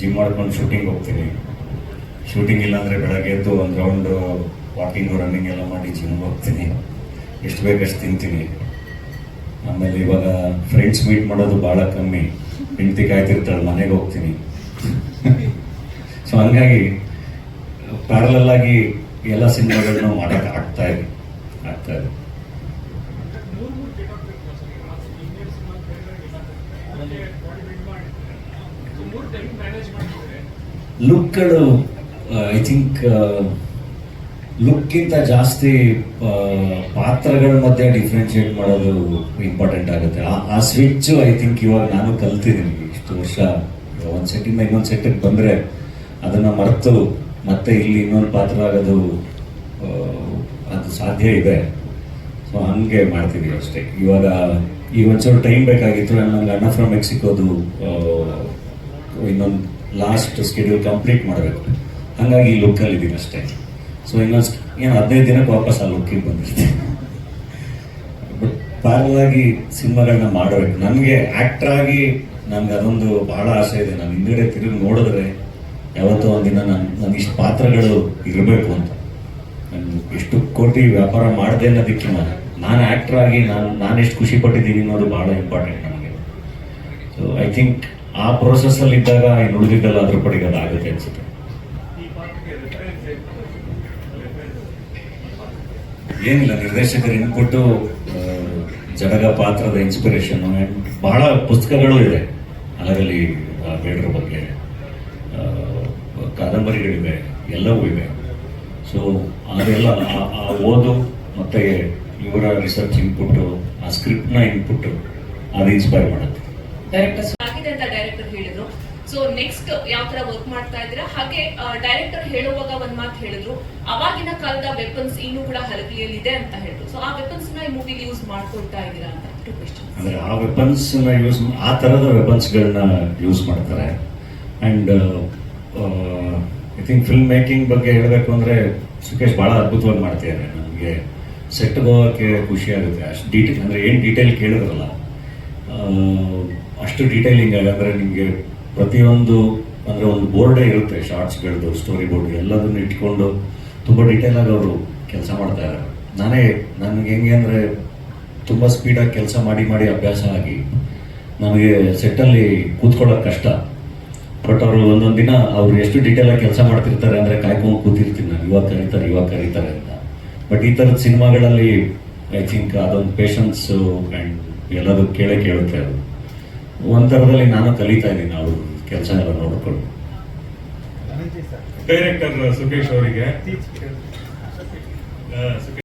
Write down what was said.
Gym ಮಾಡ್ಕೊಂಡು shooting ಹೋಗ್ತೀನಿ. Shooting ಇಲ್ಲಾಂದರೆ ಬೆಳಗ್ಗೆ ಎದ್ದು ಒಂದು ರೌಂಡ್ ವಾಕಿಂಗು ರನ್ನಿಂಗ್ ಎಲ್ಲ ಮಾಡಿ ಜಿಮ್ಗೆ ಹೋಗ್ತೀನಿ. ಎಷ್ಟು ಬೇಕಷ್ಟು ತಿಂತೀನಿ. ಆಮೇಲೆ ಇವಾಗ ಫ್ರೆಂಡ್ಸ್ ಮೀಟ್ ಮಾಡೋದು ಭಾಳ ಕಮ್ಮಿ. ಹೆಂಡತಿ ಕಾಯ್ತಿರ್ತಾಳೆ, ಮನೆಗೆ ಹೋಗ್ತೀನಿ. ಸೊ ಹಂಗಾಗಿ ಪ್ಯಾರಲಾಗಿ ಎಲ್ಲ ಸಿನಿಮಾಗಳನ್ನ ಮಾಡೋಕೆ ಆಗ್ತಾ ಇದೆ. ಆಗ್ತಾ ಇದೆ. ಲುಕ್ಗಳು ಐ ಥಿಂಕ್ ಲುಕ್ಕಿಂತ ಜಾಸ್ತಿ ಪಾತ್ರಗಳ ಮಧ್ಯೆ ಡಿಫ್ರೆನ್ಷಿಯೇಟ್ ಮಾಡೋದು ಇಂಪಾರ್ಟೆಂಟ್ ಆಗುತ್ತೆ. ಆ- ಸ್ವಿಚ್ ಐ ಥಿಂಕ್ ಇವಾಗ ನಾನು ಕಲ್ತಿದ್ದೀನಿ. ಇಷ್ಟು ವರ್ಷ, ಒಂದು ಸೆಟ್ಟಿಂದ ಇನ್ನೊಂದು ಸೆಟ್ಟಿಗೆ ಬಂದರೆ ಅದನ್ನು ಮರೆತು ಮತ್ತೆ ಇಲ್ಲಿ ಇನ್ನೊಂದು ಪಾತ್ರ ಆಗೋದು ಅದು ಸಾಧ್ಯ ಇದೆ. ಸೊ ಹಂಗೆ ಮಾಡ್ತಿದ್ದೀವಿ ಅಷ್ಟೇ. ಇವಾಗ ಈಗ ಒಂಚೂರು ಟೈಮ್ ಬೇಕಾಗಿತ್ತು ನನಗೆ ಅಣ್ಣ ಫ್ರಮ್ ಮೆಕ್ಸಿಕೋದು ಇನ್ನೊಂದು ಲಾಸ್ಟ್ ಸ್ಕೆಡ್ಯೂಲ್ ಕಂಪ್ಲೀಟ್ ಮಾಡಬೇಕು. ಹಾಗಾಗಿ ಈ ಲುಕ್ಕಲ್ಲಿ ಇದ್ದೀನಿ ಅಷ್ಟೇ. ಸೊ ಇನ್ನೊಂದು ಏನು ಹದಿನೈದು ದಿನಕ್ಕೆ ವಾಪಸ್ ಆ ಲುಕ್ಕಿಗೆ ಬಂದಿರ್ತೀನಿ ಬಟ್ ಪಾರ್ಲಾಗಿ ಸಿನಿಮಾಗಳನ್ನ ಮಾಡಬೇಕು. ನನಗೆ ಆ್ಯಕ್ಟ್ರಾಗಿ ನನ್ಗೆ ಅದೊಂದು ಬಹಳ ಆಸೆ ಇದೆ. ನಾನು ಹಿಂದ್ಗಡೆ ತಿರುಗಿ ನೋಡಿದ್ರೆ ಯಾವತ್ತೋ ಒಂದಿನ ನಾನು ನನ್ನ ಇಷ್ಟು ಪಾತ್ರಗಳು ಇರಬೇಕು ಅಂತ. ನಾನು ಎಷ್ಟು ಕೋಟಿ ವ್ಯಾಪಾರ ಮಾಡಿದೆ ಅನ್ನೋದಕ್ಕಿಂತ ನಾನು ಆಕ್ಟರ್ ಆಗಿ ನಾನು ನಾನು ಎಷ್ಟು ಖುಷಿ ಪಟ್ಟಿದ್ದೀನಿ ಅನ್ನೋದು ಭಾಳ ಇಂಪಾರ್ಟೆಂಟ್ ನನಗೆ ಸೊ ಐ ಥಿಂಕ್ ಆ ಪ್ರೋಸೆಸ್ಸಲ್ಲಿ ಇದ್ದಾಗ ಇನ್ನು ಉಳಿದಿದ್ದೆಲ್ಲ ಅದ್ರ ಪಡಿಗೆ ಅದಾಗುತ್ತೆ ಅನ್ಸುತ್ತೆ. ಏನಿಲ್ಲ, ನಿರ್ದೇಶಕರ ಇನ್ಪುಟ್ಟು ಜನಗ ಪಾತ್ರದ ಇನ್ಸ್ಪಿರೇಷನ್ ಬಹಳ ಪುಸ್ತಕಗಳು ಇದೆ. ಅದರಲ್ಲಿ ಬೇಡರ ಬಗ್ಗೆ ಕಾದಂಬರಿಗಳಿವೆ, ಎಲ್ಲವೂ ಇವೆ. ಸೊ ಅದೆಲ್ಲ ಆ- ಓದು ಮತ್ತೆ ಇವರ ರಿಸರ್ಚ್ ಇನ್ಪುಟ್ಟು ಆ ಸ್ಕ್ರಿಪ್ಟ್ನ ಇನ್ಪುಟ್ಟು ಅದು ಇನ್ಸ್ಪೈರ್ ಮಾಡುತ್ತೆ. ಡೈರೆಕ್ಟರ್ ಆಗಿದೆ ಅಂತ ಡೈರೆಕ್ಟರ್ ಹೇಳಿದ್ರು. ಸೊ ನೆಕ್ಸ್ಟ್ ಯಾವ ತರ ವರ್ಕ್ ಮಾಡ್ತಾ ಇದ್ದೀರಾ? ಹಾಗೆ ಡೈರೆಕ್ಟರ್ ಹೇಳುವಾಗ ಒಂದ್ ಮಾತು ಹೇಳಿದ್ರು. ಅವಾಗಿನ ಕಾಲದ ವೆಪನ್ಸ್ ಇನ್ನೂ ಕೂಡ ಹಲಗೆಯಲ್ಲಿ ಇದೆ ಅಂತ ಹೇಳಿದ್ರು. ಸೊ ಆ ವೆಪನ್ಸ್ನ ಈ ಮೂವಿಲಿ ಯೂಸ್ ಮಾಡ್ಕೊಳ್ತಾ ಇದ್ದೀರಾ ಅಂತ ಟು ಕ್ವೆಶನ್ ಅಂದ್ರೆ ಆ ವೆಪನ್ಸ್ ಯೂಸ್ ಆ ತರದ ವೆಪನ್ಸ್ಗಳನ್ನ ಯೂಸ್ ಮಾಡ್ತಾರೆ. And I think film making ಬಗ್ಗೆ ಹೇಳಬೇಕು ಅಂದ್ರೆ ಸುಖೇಶ್ ಬಹಳ ಅದ್ಭುತವಾಗಿ ಮಾಡ್ತಿದ್ದಾರೆ ನಮಗೆ ಸೆಟ್ ಹೋಗೋಕ್ಕೆ ಖುಷಿ ಆಗುತ್ತೆ. ಅಷ್ಟು ಡೀಟೇಲ್ ಅಂದ್ರೆ ಏನು ಡೀಟೇಲ್ ಕೇಳಿದ್ರಲ್ಲ. ಆ, ಅಷ್ಟು ಡೀಟೇಲಿಂಗ್ ಅಂದರೆ ನಿಮಗೆ ಪ್ರತಿಯೊಂದು ಅಂದರೆ ಒಂದು ಬೋರ್ಡೇ ಇರುತ್ತೆ, ಶಾರ್ಟ್ಸ್ಗಳದ್ದು ಸ್ಟೋರಿ ಬೋರ್ಡ್ ಎಲ್ಲದನ್ನು ಇಟ್ಕೊಂಡು ತುಂಬ ಡೀಟೇಲಾಗಿ ಅವರು ಕೆಲಸ ಮಾಡ್ತಾ ಇದ್ದಾರೆ ನಾನೇ, ನನಗೆ ಹೆಂಗೆ ಅಂದರೆ ತುಂಬ ಸ್ಪೀಡಾಗಿ ಕೆಲಸ ಮಾಡಿ ಮಾಡಿ ಅಭ್ಯಾಸ ಆಗಿ ನಮಗೆ ಸೆಟ್ಟಲ್ಲಿ ಕೂತ್ಕೊಳ್ಳೋಕೆ ಕಷ್ಟ. ಬಟ್ ಅವರು ಒಂದೊಂದು ದಿನ ಅವ್ರು ಎಷ್ಟು ಡೀಟೇಲಾಗಿ ಕೆಲಸ ಮಾಡ್ತಿರ್ತಾರೆ ಅಂದರೆ ಕಾಯ್ಕೊಂಡು ಕೂತಿರ್ತೀನಿ ನಾನು, ಇವಾಗ ಕರೀತಾರೆ ಇವಾಗ ಕರೀತಾರೆ ಅಂತ. ಬಟ್ ಈ ಥರದ ಸಿನಿಮಾಗಳಲ್ಲಿ ಐ ಥಿಂಕ್ ಅದೊಂದು ಪೇಷನ್ಸು ಆ್ಯಂಡ್ ಎಲ್ಲದೂ ಕೇಳೇ ಕೇಳುತ್ತೆ ಅದು. ಒಂಥರದಲ್ಲಿ ನಾನು ಕಲಿತಾ ಇದ್ದೀನಿ ಅವರು ಕೆಲಸ ಎಲ್ಲ ನೋಡಿಕೊಂಡು ಡೈರೆಕ್ಟರ್ ಸುಖೇಶ್ ಅವರಿಗೆ.